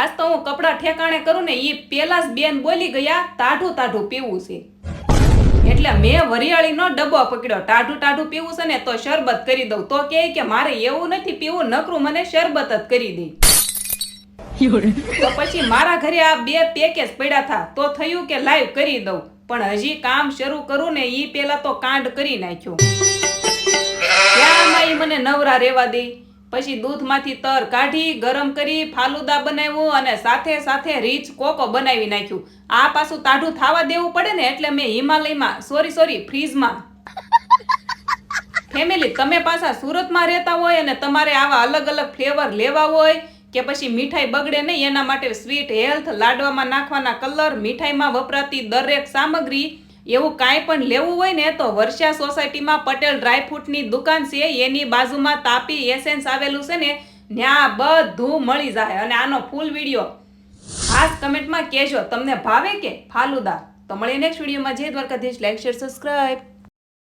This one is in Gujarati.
આજ તો હું કપડાં ઠેકાણે કરું ને એ પેલા જ બેન બોલી ગયા ટાઢું તાઢું પીવું છે. એટલે મેં વરિયાળીનો ડબ્બો પકડ્યો. ટાઢું ટાઢું પીવું છે ને તો શરબત કરી દઉં. તો કહે કે, મારે એવું નથી પીવું, નકરું મને શરબત જ કરી દે. તો પછી મારા ઘરે આ બે પેકેજ પડ્યા હતા તો થયું કે લાઈવ કરી દઉં. પણ હજી કામ શરૂ કરું ને ઈ પેલા તો કાંડ કરી નાખ્યો. ત્યાંમાં ઈ મને નવરા રેવા દે? પછી દૂધમાંથી તર કાઢી, ગરમ કરી, ફાલુદા બનાવ્યું અને સાથે સાથે રીચ કોકો બનાવી નાખ્યું. આ પાછું તાઢું થાવા દેવું પડે ને એટલે મેં હિમાલયમાં સોરી સોરી ફ્રીજમાં ફેમિલી, તમે પાછા સુરતમાં રહેતા હોય અને તમારે આવા અલગ અલગ ફ્લેવર લેવા હોય કે પછી મીઠાઈ બગડે નહીં, એના માટે સ્વીટ હેલ્થ લાડવામાં નાખવાના કલર, મીઠાઈમાં વપરાતી દરેક સામગ્રી એવું કાંઈ પણ લેવું હોય ને તો વર્ષા સોસાયટીમાં પટેલ ડ્રાયફ્રૂટની દુકાન છે, એની બાજુમાં તાપી એસેન્સ આવેલું છે ને, ત્યાં બધું મળી જાય. અને આનો ફૂલ વીડિયો ખાસ કમેન્ટમાં કહેજો. તમને ભાવે કે ફાલુદા? તો મળીએ નેક્સ્ટ વિડીયોમાં જે દ્વારકાધીશ. Like share subscribe